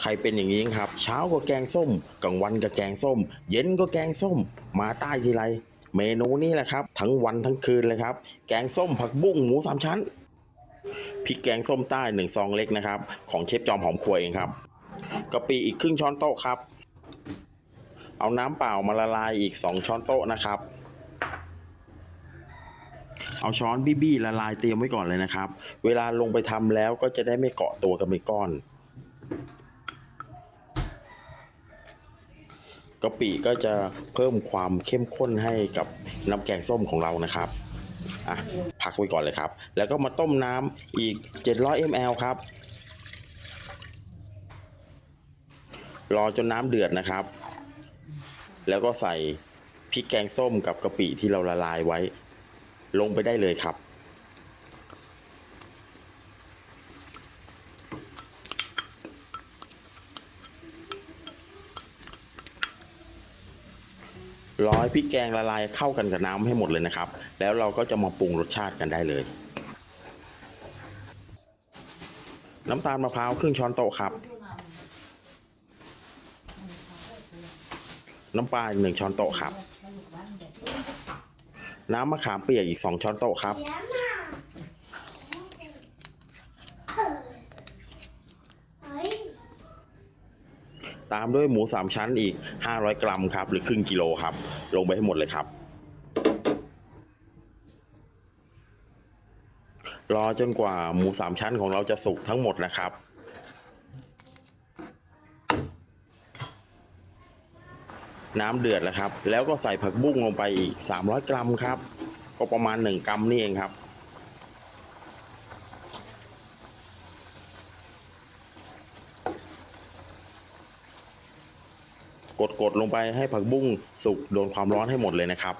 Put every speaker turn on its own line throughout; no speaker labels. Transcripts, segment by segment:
ใครเป็นอย่างนี้ครับ เช้าก็แกงส้มกลางวันก็แกงส้ม เย็นก็แกงส้ม มาใต้ทีไรเมนูนี้แหละครับ ทั้งวันทั้งคืนเลยครับ แกงส้มผักบุ้งหมูสามชั้นพริกแกงส้มใต้หนึ่งซองเล็กนะครับ ของเชฟจอมหอมครัวเองครับกะปิอีกครึ่งช้อนโต๊ะครับ เอาน้ำเปล่ามาละลายอีก2ช้อนโต๊ะนะครับ เอาช้อนบี้ๆละลายเตรียมไว้ก่อนเลยนะครับ เวลาลงไปทำแล้วก็จะได้ไม่เกาะตัวกันเป็นก้อนะปิก็จะเพิ่มความเข้มข้นให้กับน้ำแกงส้มของเรานะครับอะพักไว้ก่อนเลยครับ แล้วก็มาต้มน้ำอีก 700 ml ครับ รอจนน้ำเดือดนะครับ แล้วก็ใส่พริกแกงส้มกับกะปิที่เราละลายไว้ ลงไปได้เลยครับ รอยพริกแกงละลายเข้ากันกับน้ำให้หมดเลยนะครับ แล้วเราก็จะมาปรุงรสชาติกันได้เลย น้ำตาลมะพร้าวครึ่งช้อนโต๊ะครับ น้ำปลาอีกหนึ่งช้อนโต๊ะครับ น้ำมะขามเปียกอีกสองช้อนโต๊ะครับ ตามด้วยหมูสามชั้นอีก 500 กรัมครับ หรือครึ่งกิโลครับ ลงไปให้หมดเลยครับรอจนกว่าหมูสามชั้นของเราจะสุกทั้งหมดนะครับ น้ำเดือดแล้วครับ แล้วก็ใส่ผักบุ้งลงไปอีก 300 กรัมครับ ก็ประมาณ 1 กรัมนี่เองครับ กดกดลงไปให้ผักบุ้งสุกโดนความร้อนให้หมดเลยนะครับ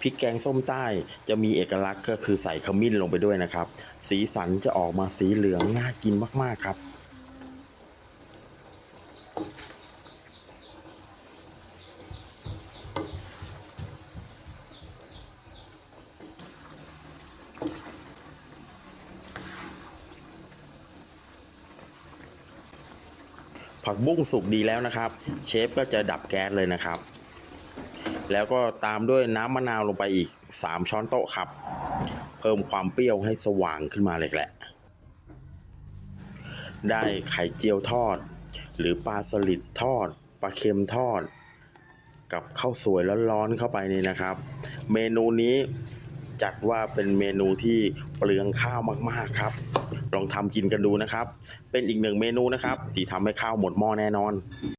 พริกแกงส้มใต้จะมีเอกลักษณ์ก็คือใส่ขมิ้นลงไปด้วยนะครับ สีสันจะออกมาสีเหลืองน่ากินมากๆครับ ผักบุ้งสุกดีแล้วนะครับ เชฟก็จะดับแก๊สเลยนะครับ แล้วก็ตามด้วยน้ำมะนาวลงไปอีก 3 ช้อนโต๊ะครับ เพิ่มความเปรี้ยวให้สว่างขึ้นมาเลยแหละ ได้ไข่เจียวทอด หรือปลาสลิดทอดปลาเค็มทอด กับข้าวสวยร้อนๆเข้าไปนี่นะครับ เมนูนี้จัดว่าเป็นเมนูที่เปลืองข้าวมากๆครับ ลองทำกินกันดูนะครับ เป็นอีกหนึ่งเมนูนะครับ ที่ทำให้ข้าวหมดหม้อแน่นอน